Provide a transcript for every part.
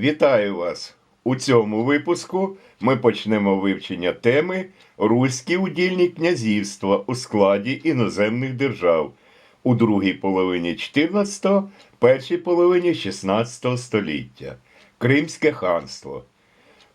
Вітаю вас! У цьому випуску ми почнемо вивчення теми Руські удільні князівства у складі іноземних держав у другій половині 14 першій половині 16 століття Кримське ханство.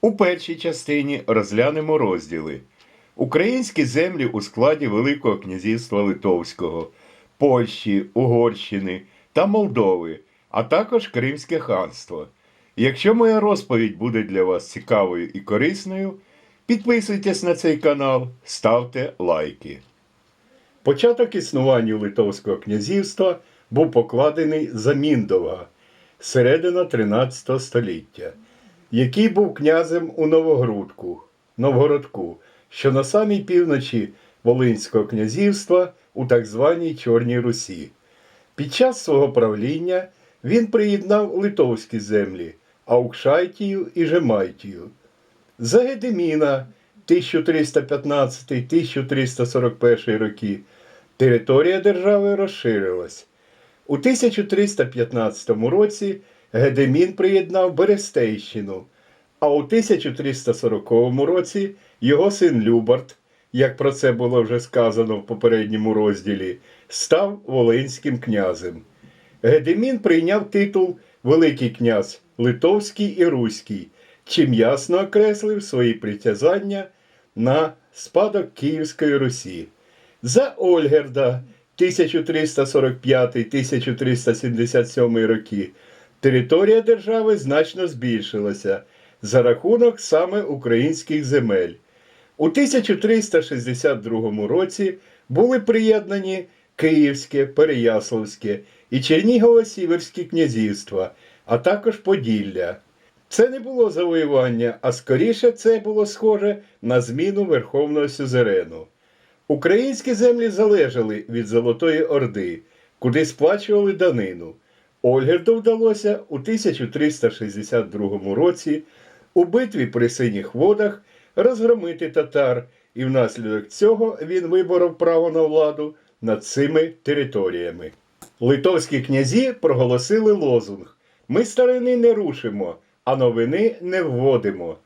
У першій частині розглянемо розділи Українські землі у складі Великого князівства Литовського, Польщі, Угорщини та Молдови, а також Кримське ханство. Якщо моя розповідь буде для вас цікавою і корисною, підписуйтесь на цей канал, ставте лайки. Початок існування Литовського князівства був покладений за Міндова, середина 13 століття, який був князем у Новогрудку, Новгородку, що на самій півночі Волинського князівства у так званій Чорній Русі. Під час свого правління він приєднав литовські землі Аукшайтію і Жемайтію. За Гедеміна 1315-1341 роки територія держави розширилась. У 1315 році Гедемін приєднав Берестейщину, а у 1340 році його син Любарт, як про це було вже сказано в попередньому розділі, став Волинським князем. Гедемін прийняв титул Великий князь Литовський і Руський, чим ясно окреслив свої притязання на спадок Київської Русі. За Ольгерда 1345-1377 роки територія держави значно збільшилася за рахунок саме українських земель. У 1362 році були приєднані Київське, Переяславське і Чернігово-Сіверські князівства, а також Поділля. Це не було завоювання, а скоріше це було схоже на зміну верховного сюзерену. Українські землі залежали від Золотої Орди, куди сплачували данину. Ольгерду вдалося у 1362 році у битві при синіх водах розгромити татар, і внаслідок цього він виборов право на владу над цими територіями. Литовські князі проголосили лозунг Ми старини не рушимо, а новини не вводимо.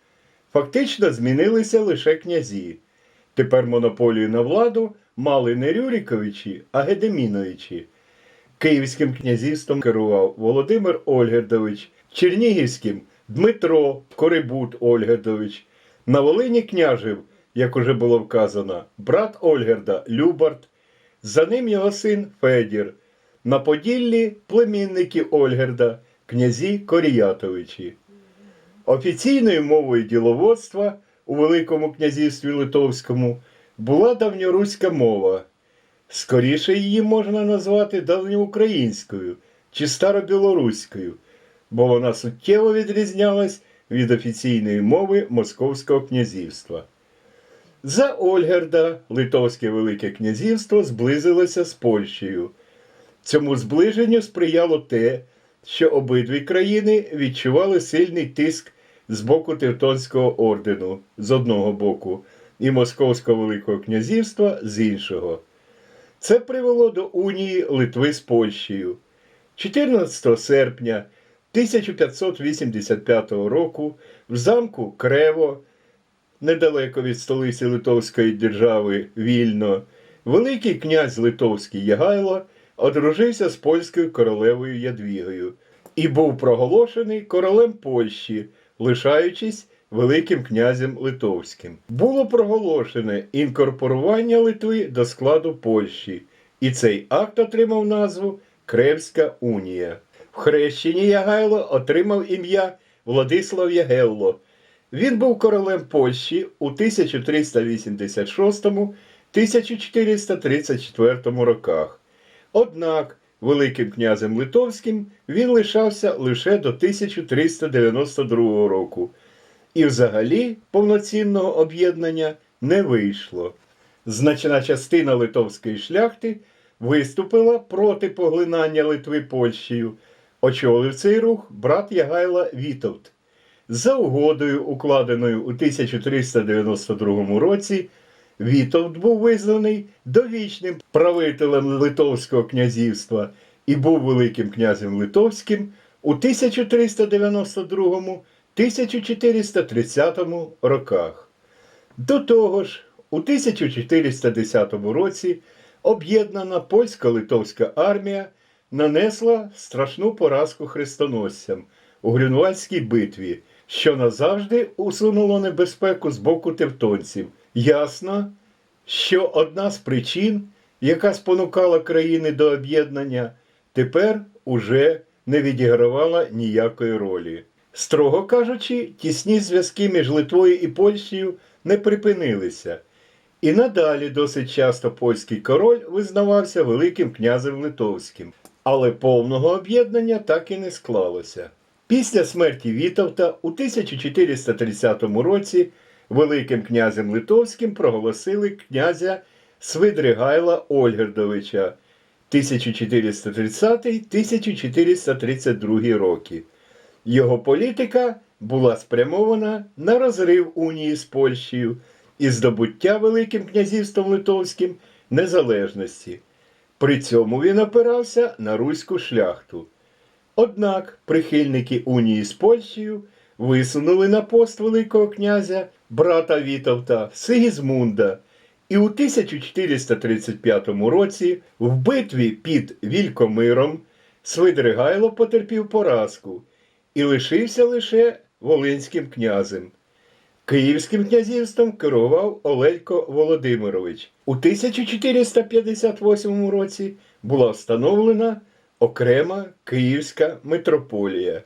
Фактично змінилися лише князі. Тепер монополію на владу мали не Рюріковичі, а Гедеміновичі. Київським князівством керував Володимир Ольгердович, Чернігівським Дмитро Корибут Ольгердович. На Волині княжив, як уже було вказано, брат Ольгерда Любарт, за ним його син Федір. На Поділлі племінники Ольгерда, князі Коріятовичі. Офіційною мовою діловодства у Великому князівстві Литовському була давньоруська мова. Скоріше її можна назвати давньоукраїнською чи старобілоруською, бо вона суттєво відрізнялась від офіційної мови Московського князівства. За Ольгерда Литовське Велике князівство зблизилося з Польщею. Цьому зближенню сприяло те, що обидві країни відчували сильний тиск з боку Тевтонського ордену з одного боку і Московського Великого князівства з іншого. Це привело до унії Литви з Польщею. 14 серпня 1585 року в замку Крево, недалеко від столиці Литовської держави Вільно, Великий князь Литовський Ягайло одружився з польською королевою Ядвігою і був проголошений королем Польщі, лишаючись Великим князем Литовським. Було проголошене інкорпорування Литви до складу Польщі, і цей акт отримав назву Кревська унія. В хрещенні Ягайло отримав ім'я Владислав Ягелло. Він був королем Польщі у 1386-1434 роках. Однак Великим князем Литовським він лишався лише до 1392 року, і взагалі повноцінного об'єднання не вийшло. Значна частина литовської шляхти виступила проти поглинання Литви Польщею. Очолив цей рух брат Ягайла Вітовт. За угодою, укладеною у 1392 році, Вітовт був визнаний довічним правителем Литовського князівства і був Великим князем Литовським у 1392-1430 роках. До того ж, у 1410 році об'єднана польсько-литовська армія нанесла страшну поразку хрестоносцям у Грюнвальдській битві, що назавжди усунуло небезпеку з боку тевтонців. Ясно, що одна з причин, яка спонукала країни до об'єднання, тепер уже не відігравала ніякої ролі. Строго кажучи, тісні зв'язки між Литвою і Польщею не припинилися. І надалі досить часто польський король визнавався Великим князем Литовським, але повного об'єднання так і не склалося. Після смерті Вітовта у 1430 році Великим князем Литовським проголосили князя Свидригайла Ольгердовича 1430-1432 роки. Його політика була спрямована на розрив унії з Польщею і здобуття Великим князівством Литовським незалежності. При цьому він опирався на руську шляхту. Однак прихильники унії з Польщею висунули на пост Великого князя брата Вітовта Сигізмунда, і у 1435 році в битві під Вількомиром Свидригайло потерпів поразку і лишився лише Волинським князем. Київським князівством керував Олелько Володимирович. У 1458 році була встановлена окрема Київська митрополія,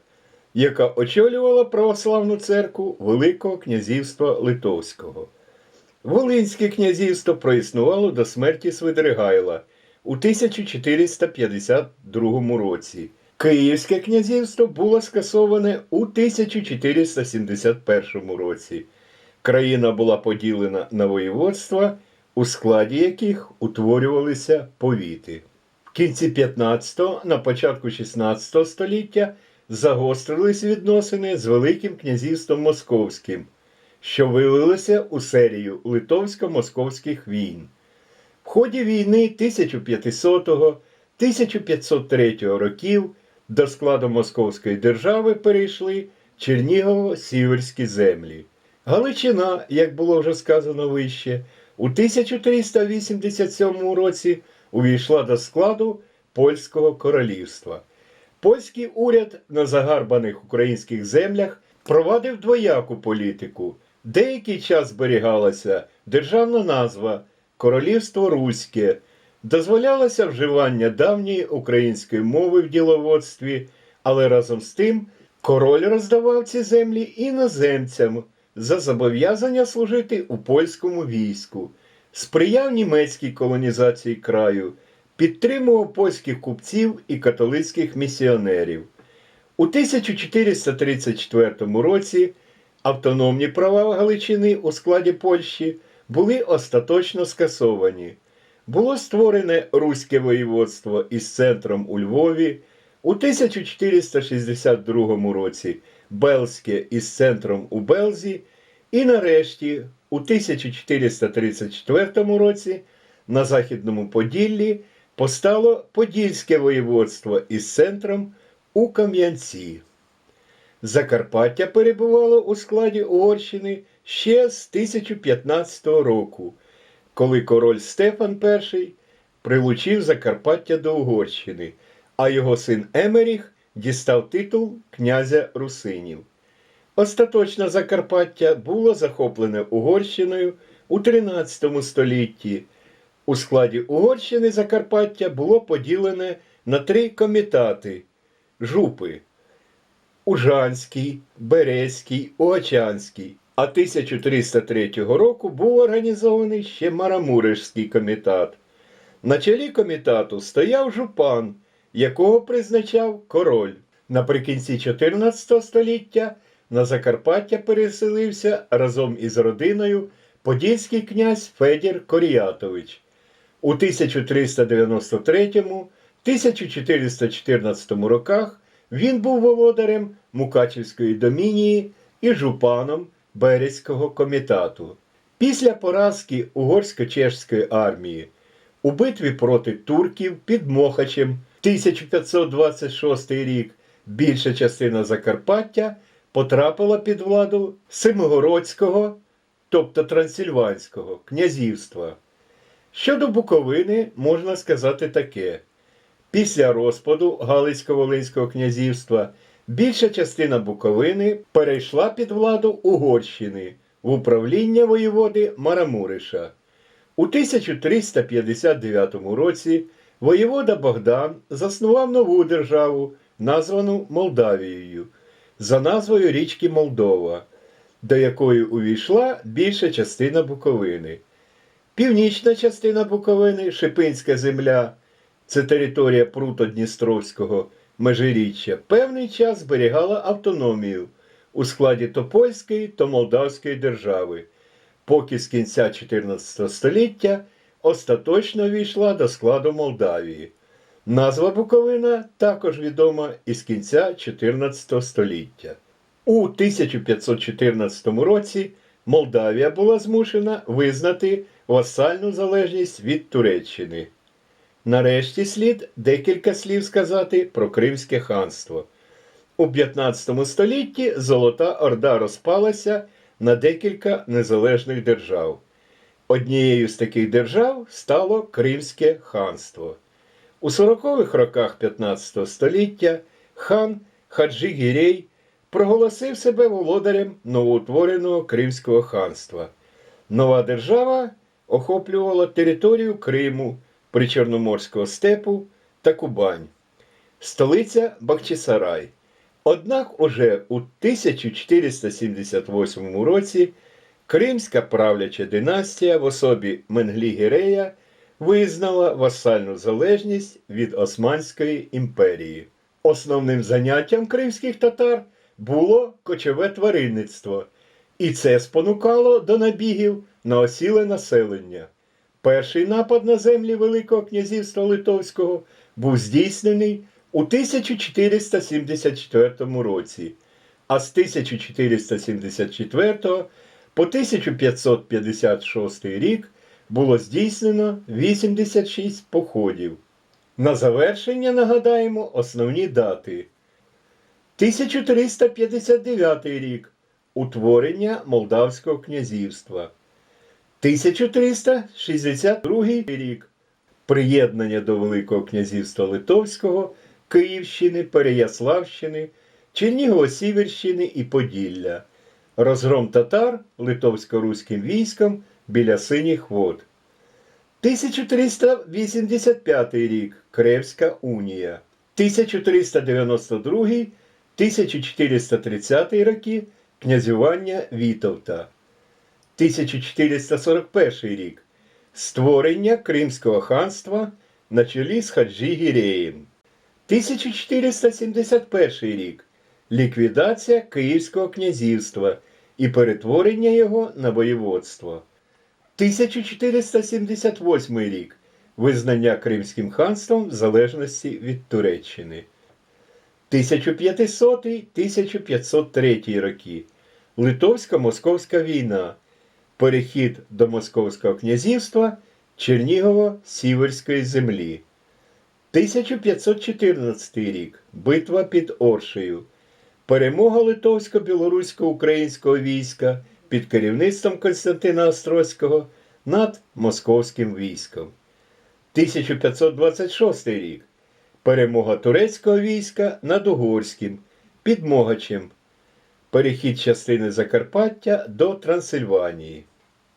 яка очолювала православну церкву Великого князівства Литовського. Волинське князівство проіснувало до смерті Свидригайла у 1452 році. Київське князівство було скасоване у 1471 році. Країна була поділена на воєводства, у складі яких утворювалися повіти. В кінці 15-го, на початку 16 століття загострились відносини з Великим князівством Московським, що вилилося у серію литовсько-московських війн. В ході війни 1500-1503 років до складу Московської держави перейшли Чернігово-Сіверські землі. Галичина, як було вже сказано вище, у 1387 році увійшла до складу Польського королівства. Польський уряд на загарбаних українських землях провадив двояку політику. Деякий час зберігалася державна назва Королівство Руське, дозволялося вживання давньої української мови в діловодстві, але разом з тим король роздавав ці землі іноземцям за зобов'язання служити у польському війську, сприяв німецькій колонізації краю, підтримував польських купців і католицьких місіонерів. У 1434 році автономні права Галичини у складі Польщі були остаточно скасовані. Було створене Руське воєводство із центром у Львові, у 1462 році Белське із центром у Белзі, і нарешті у 1434 році на Західному Поділлі постало Подільське воєводство із центром у Кам'янці. Закарпаття перебувало у складі Угорщини ще з 1015 року, коли король Стефан І прилучив Закарпаття до Угорщини, а його син Емеріх дістав титул князя Русинів. Остаточно Закарпаття було захоплене Угорщиною у 13 столітті. У складі Угорщини Закарпаття було поділене на три комітати жупи Ужанський, Березький, Угачанський. А 1303 року був організований ще Марамурежський комітат. На чолі комітату стояв жупан, якого призначав король. Наприкінці 14 століття на Закарпаття переселився разом із родиною подільський князь Федір Коріятович. У 1393-1414 роках він був володарем Мукачівської домінії і жупаном Березького комітату. Після поразки угорсько-чешської армії у битві проти турків під Мохачем 1526 рік Більша частина Закарпаття потрапила під владу Семигородського, тобто Трансильванського князівства. Щодо Буковини можна сказати таке. Після розпаду Галицько-Волинського князівства більша частина Буковини перейшла під владу Угорщини в управління воєводи Марамуриша. У 1359 році воєвода Богдан заснував нову державу, названу Молдавією, за назвою річки Молдова, до якої увійшла більша частина Буковини. Північна частина Буковини, Шипинська земля, це територія Пруто-Дністровського межиріччя, певний час зберігала автономію у складі то польської, то молдавської держави, поки з кінця 14 століття остаточно війшла до складу Молдавії. Назва Буковина також відома із кінця 14 століття. У 1514 році Молдавія була змушена визнати васальну залежність від Туреччини. Нарешті слід декілька слів сказати про Кримське ханство. У 15 столітті Золота Орда розпалася на декілька незалежних держав. Однією з таких держав стало Кримське ханство. У 40-х роках 15 століття хан Хаджі Гірей проголосив себе володарем новоутвореного Кримського ханства. Нова держава охоплювала територію Криму, Причорноморського степу та Кубань. Столиця Бахчисарай. Однак уже у 1478 році Кримська правляча династія в особі Менглі Гірея визнала васальну залежність від Османської імперії. Основним заняттям кримських татар було кочове тваринництво, і це спонукало до набігів на осіле населення. Перший напад на землі Великого князівства Литовського був здійснений у 1474 році, а з 1474 по 1556 рік було здійснено 86 походів. На завершення нагадаємо основні дати. 1359 рік утворення Молдавського князівства. 1362 рік приєднання до Великого князівства Литовського, Київщини, Переяславщини, Чернігово-Сіверщини і Поділля. Розгром татар литовсько-руським військом біля синіх вод. 1385 рік Кревська унія. 1392 1430 роки князювання Вітовта. 1441 рік створення Кримського ханства на чолі з Хаджі Гіреєм. 1471 рік ліквідація Київського князівства і перетворення його на воєводство. 1478 рік визнання Кримським ханством в залежності від Туреччини. 1500-1503 роки Литовсько-Московська війна. Перехід до Московського князівства Чернігово-Сіверської землі. 1514 рік. Битва під Оршею. Перемога литовсько-білорусько-українського війська під керівництвом Константина Острозького над московським військом. 1526 рік. Перемога турецького війська над угорським під Могачем. Перехід частини Закарпаття до Трансильванії.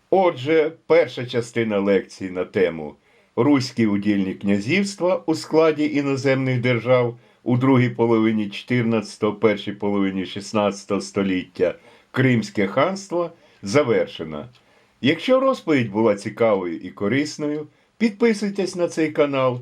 Отже, перша частина лекції на тему Руські удільні князівства у складі іноземних держав у другій половині 14 першій половині 16 століття Кримське ханство завершена. Якщо розповідь була цікавою і корисною, підписуйтесь на цей канал,